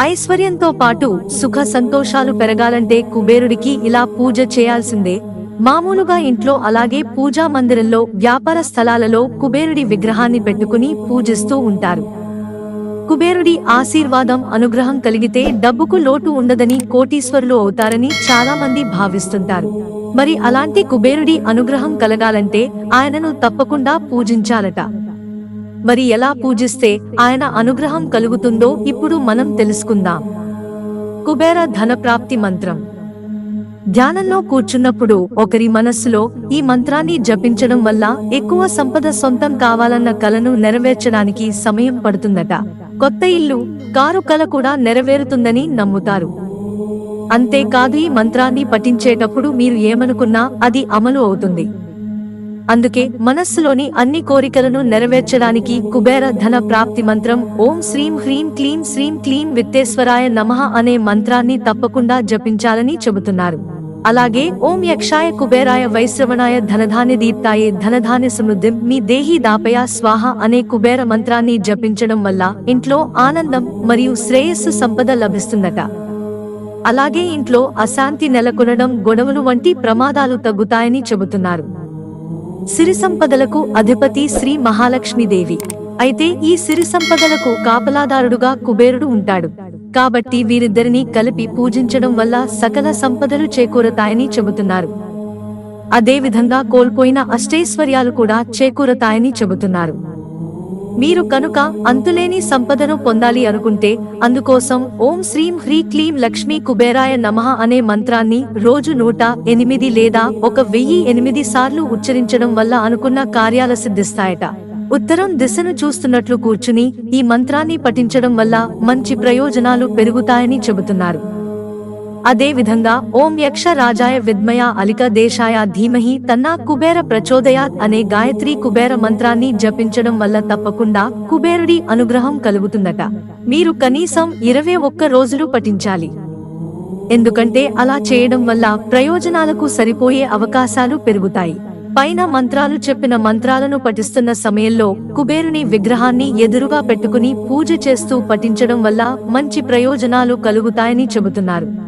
ఐశ్వర్యంతో పాటు సుఖ సంతోషాలు పెరగాలంటే కుబేరుడికి ఇలా పూజ చేయాల్సిందే. మామూలుగా ఇంట్లో అలాగే పూజా మందిరంలో వ్యాపార స్థలాలలో కుబేరుడి విగ్రహాన్ని పెట్టుకుని పూజిస్తూ ఉంటారు. కుబేరుడి ఆశీర్వాదం అనుగ్రహం కలిగితే డబ్బుకు లోటు ఉండదని కోటీశ్వరులు అవుతారని చాలా మంది భావిస్తుంటారు. మరి అలాంటి కుబేరుడి అనుగ్రహం కలగాలంటే ఆయనను తప్పకుండా పూజించాలట. మరి ఎలా పూజిస్తే ఆయన అనుగ్రహం కలుగుతుందో ఇప్పుడు మనం తెలుసుకుందాం. కుబేర ధన ప్రాప్తి మంత్రం. ధ్యానంలో కూర్చున్నప్పుడు ఒకరి మనస్సులో ఈ మంత్రాన్ని జపించడం వల్ల ఎక్కువ సంపద సొంతం కావాలన్న కలను నెరవేర్చడానికి సమయం పడుతుందట. కొత్త ఇల్లు కారు కల కూడా నెరవేరుతుందని నమ్ముతారు. అంతేకాదు ఈ మంత్రాన్ని పఠించేటప్పుడు మీరు ఏమనుకున్నా అది అమలు అవుతుంది. అందుకే మనస్సులోని అన్ని కోరికలను నెరవేర్చడానికి కుబేర ధన ప్రాప్తి మంత్రం ఓం శ్రీం హ్రీం క్లీం శ్రీం క్లీం విత్తేశ్వరాయ నమః అనే మంత్రాన్ని తప్పకుండా జపించాలని చెబుతున్నారు. అలాగే ఓం యక్షాయ కుబేరాయ వైశ్రవణాయ ధనధాన్య దీప్తాయే ధనధాన్య సమృద్ధి మీ దేహి దాపయ స్వాహ అనే కుబేర మంత్రాన్ని జపించడం వల్ల ఇంట్లో ఆనందం మరియు శ్రేయస్సు సంపద లభిస్తుందట. అలాగే ఇంట్లో అశాంతి నెలకొనడం గొడవలు వంటి ప్రమాదాలు తగ్గుతాయని చెబుతున్నారు. సిరి సంపదలకు అధిపతి శ్రీ మహాలక్ష్మీదేవి. అయితే ఈ సిరి సంపదలకు కాపలాదారుడుగా కుబేరుడు ఉంటాడు. కాబట్టి వీరిద్దరినీ కలిపి పూజించడం వల్ల సకల సంపదలు చేకూరతాయని చెబుతున్నారు. అదేవిధంగా కోల్పోయిన అష్టైశ్వర్యాలు కూడా చేకూరతాయని చెబుతున్నారు. మీరు కనుక అంతులేని సంపదను పొందాలి అనుకుంటే అందుకోసం ఓం శ్రీం హ్రీ క్లీం లక్ష్మీ కుబేరాయ నమః అనే మంత్రాన్ని రోజు నూట ఎనిమిది లేదా ఒక వెయ్యి ఎనిమిది సార్లు ఉచ్చరించడం వల్ల అనుకున్న కార్యాల సిద్ధిస్తాయట. ఉత్తరం దిశను చూస్తున్నట్లు కూర్చుని ఈ మంత్రాన్ని పఠించడం వల్ల మంచి ప్రయోజనాలు పెరుగుతాయని చెబుతున్నారు. అదేవిధంగా ఓం యక్ష రాజాయ విద్మయ అలిక దేశాయ ధీమహి తన్నా కుబేర ప్రచోదయాత్ అనే గాయత్రి కుబేర మంత్రాన్ని జపించడం వల్ల తప్పకుండా కుబేరుడి అనుగ్రహం కలుగుతుందట. మీరు కనీసం ఇరవై ఒక్క రోజులు పఠించాలి. ఎందుకంటే అలా చేయడం వల్ల ప్రయోజనాలకు సరిపోయే అవకాశాలు పెరుగుతాయి. పైన మంత్రాలు చెప్పిన మంత్రాలను పఠిస్తున్న సమయంలో కుబేరుని విగ్రహాన్ని ఎదురుగా పెట్టుకుని పూజ చేస్తూ పఠించడం వల్ల మంచి ప్రయోజనాలు కలుగుతాయని చెబుతున్నారు.